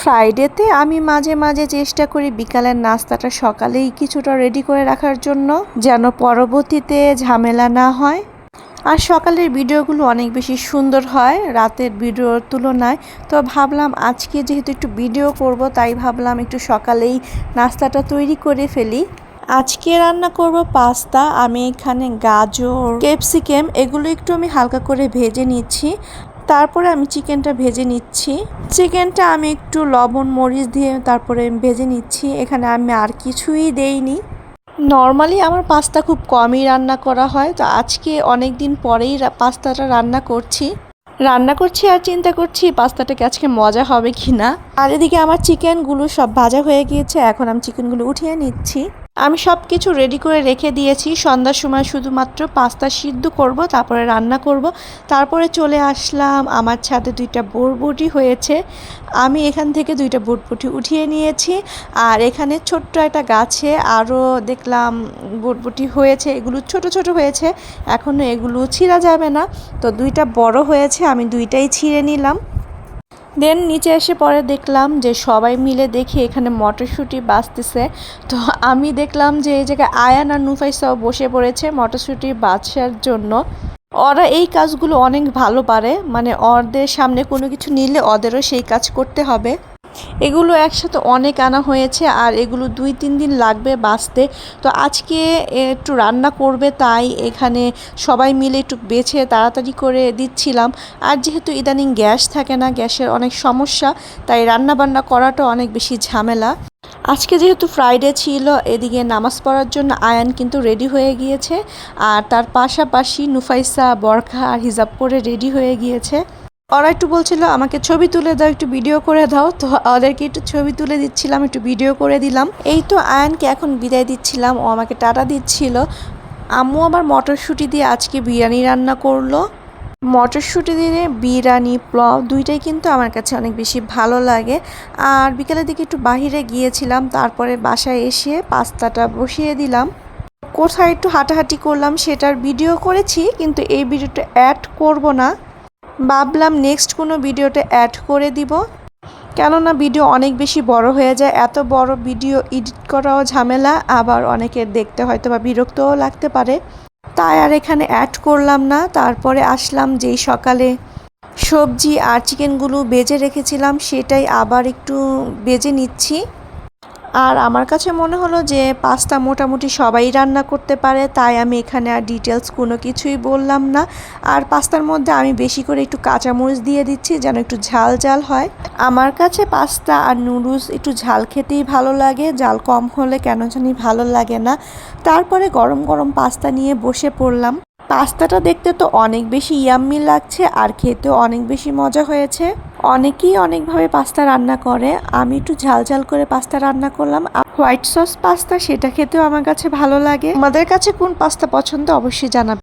ফ্রাইডেতে আমি মাঝে মাঝে চেষ্টা করি বিকালের নাস্তাটা সকালেই কিছুটা রেডি করে রাখার জন্য, যেন পরবর্তীতে ঝামেলা না হয়। আর সকালের ভিডিওগুলো অনেক বেশি সুন্দর হয় রাতের ভিডিওর তুলনায়। তো ভাবলাম আজকে যেহেতু একটু ভিডিও করব, তাই ভাবলাম একটু সকালেই নাস্তাটা তৈরি করে ফেলি। আজকে রান্না করব পাস্তা, আমি এখানে গাজর, ক্যাপসিকাম, এগুলো একটু আমি হালকা করে ভেজে নিচ্ছি। তারপরে আমি চিকেনটা ভেজে নিচ্ছি। চিকেনটা আমি একটু লবণ, মরিচ দিয়ে তারপরে ভেজে নিচ্ছি। এখানে আমি আর কিছুই দেইনি। নর্মালি আমার পাস্তা খুব কমই রান্না করা হয়। তো আজকে অনেক দিন পরেই পাস্তাটা রান্না করছি। রান্না করছি আর চিন্তা করছি পাস্তাটাকে আজকে মজা হবে কি না আর এদিকে আমার চিকেনগুলো সব ভাজা হয়ে গিয়েছে। এখন আমি চিকেনগুলো উঠিয়ে নিচ্ছি। আমি সব কিছু রেডি করে রেখে দিয়েছি। সন্ধ্যার সময় শুধুমাত্র পাস্তা সিদ্ধ করব, তারপরে রান্না করব। তারপরে চলে আসলাম, আমার ছাদে দুইটা বরবটি হয়েছে। আমি এখান থেকে দুইটা বরবটি উঠিয়ে নিয়েছি। আর এখানে ছোট্ট একটা গাছে আরও দেখলাম বরবটি হয়েছে। এগুলো ছোট ছোট হয়েছে এখনও এগুলো ছিঁড়া যাবে না। তো দুইটা বড় হয়েছে, আমি দুইটাই ছিঁড়ে নিলাম। দেন নিচে এসে পরে দেখলাম যে সবাই মিলে দেখি এখানে মটরশুঁটি বাঁচতেছে তো আমি দেখলাম যে এই জায়গায় আয়ান আর নুফাইসাও বসে পড়েছে মটরশুঁটি বাঁচার জন্য। ওরা এই কাজগুলো অনেক ভালো পারে মানে ওদের সামনে কোনো কিছু নিলে ওদেরও সেই কাজ করতে হবে। এগুলো একসাথে অনেক আনা হয়েছে আর এগুলো দুই, তিন দিন লাগবে বাঁচতে। তো আজকে একটু রান্না করবে, তাই এখানে সবাই মিলে একটু বেছে তাড়াতাড়ি করে দিচ্ছিলাম। আর যেহেতু ইদানিং গ্যাস থাকে না, গ্যাসের অনেক সমস্যা, তাই রান্না বান্না করাটা অনেক বেশি ঝামেলা। আজকে যেহেতু ফ্রাইডে ছিল, এদিকে নামাজ পড়ার জন্য আয়ান কিন্তু রেডি হয়ে গিয়েছে। আর তার পাশাপাশি নুফাইসা, বরখা আর হিজাব পরে রেডি হয়ে গিয়েছে। ওরা একটু বলছিল, আমাকে ছবি তুলে দাও, একটু ভিডিও করে দাও। তো ওদেরকে একটু ছবি তুলে দিচ্ছিলাম, একটু ভিডিও করে দিলাম। এই তো আয়নকে এখন বিদায় দিচ্ছিলাম, ও আমাকে টাটা দিচ্ছিল। আম্মু আবার মটরশুঁটি দিয়ে আজকে বিরিয়ানি রান্না করল। মটরশুঁটি দিয়ে বিরিয়ানি, পোলাও দুইটাই কিন্তু আমার কাছে অনেক বেশি ভালো লাগে। আর বিকেলের দিকে একটু বাহিরে গিয়েছিলাম, তারপরে বাসায় এসে পাস্তাটা বসিয়ে দিলাম। কোথায় একটু হাঁটাহাঁটি করলাম সেটার ভিডিও করেছি, কিন্তু এই ভিডিওটা অ্যাড করব না। ভাবলাম নেক্সট কোনো ভিডিওতে অ্যাড করে দিব। কেননা ভিডিও অনেক বেশি বড় হয়ে যায়, এত বড় ভিডিও এডিট করাও ঝামেলা, আবার অনেকের দেখতে হয়তো বা বিরক্তও লাগতে পারে। তাই আর এখানে অ্যাড করলাম না, তারপরে আসলাম যেই সকালে সবজি আর চিকেনগুলো বেজে রেখেছিলাম, সেটাই আবার একটু বেজে নিচ্ছি। আর আমার কাছে মনে হলো যে পাস্তা মোটামুটি সবাই রান্না করতে পারে, তাই আমি এখানে আর ডিটেলস কোনো কিছুই বললাম না। আর পাস্তার মধ্যে আমি বেশি করে একটু কাঁচামরিচ দিয়ে দিচ্ছি যেন একটু ঝাল ঝাল হয়। আমার কাছে পাস্তা আর নুডলস একটু ঝাল খেতেই ভালো লাগে, ঝাল কম হলে কেন জানি ভালো লাগে না। তারপরে গরম গরম পাস্তা নিয়ে বসে পড়লাম। পাস্তাটা দেখতে তো অনেক বেশি ইয়াম্মি লাগছে আর খেতেও অনেক বেশি মজা হয়েছে। অনেকেই অনেকভাবে পাস্তা রান্না করে। আমি একটু ঝাল ঝাল করে পাস্তা রান্না করলাম। হোয়াইট সস পাস্তা, সেটা খেতেও আমার কাছে ভালো লাগে। আমাদের কাছে কোন পাস্তা পছন্দ অবশ্যই জানাবে।